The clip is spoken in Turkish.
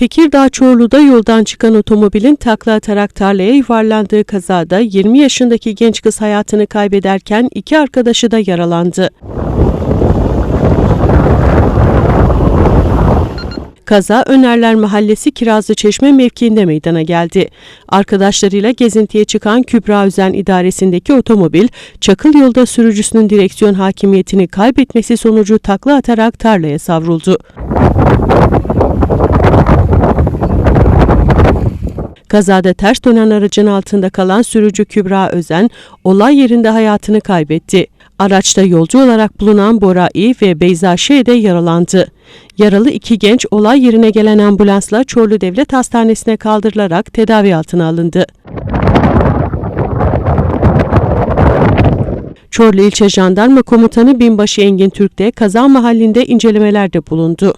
Tekirdağ Çorlu'da yoldan çıkan otomobilin takla atarak tarlaya yuvarlandığı kazada 20 yaşındaki genç kız hayatını kaybederken iki arkadaşı da yaralandı. Kaza Önerler Mahallesi Kirazlı Çeşme mevkiinde meydana geldi. Arkadaşlarıyla gezintiye çıkan Kübra Özen idaresindeki otomobil, çakıl yolda sürücüsünün direksiyon hakimiyetini kaybetmesi sonucu takla atarak tarlaya savruldu. Kazada ters dönen aracın altında kalan sürücü Kübra Özen olay yerinde hayatını kaybetti. Araçta yolcu olarak bulunan Bora İ ve Beyza Şe de yaralandı. Yaralı iki genç olay yerine gelen ambulansla Çorlu Devlet Hastanesi'ne kaldırılarak tedavi altına alındı. Çorlu İlçe Jandarma Komutanı Binbaşı Engin Türk de kaza mahallinde incelemelerde bulundu.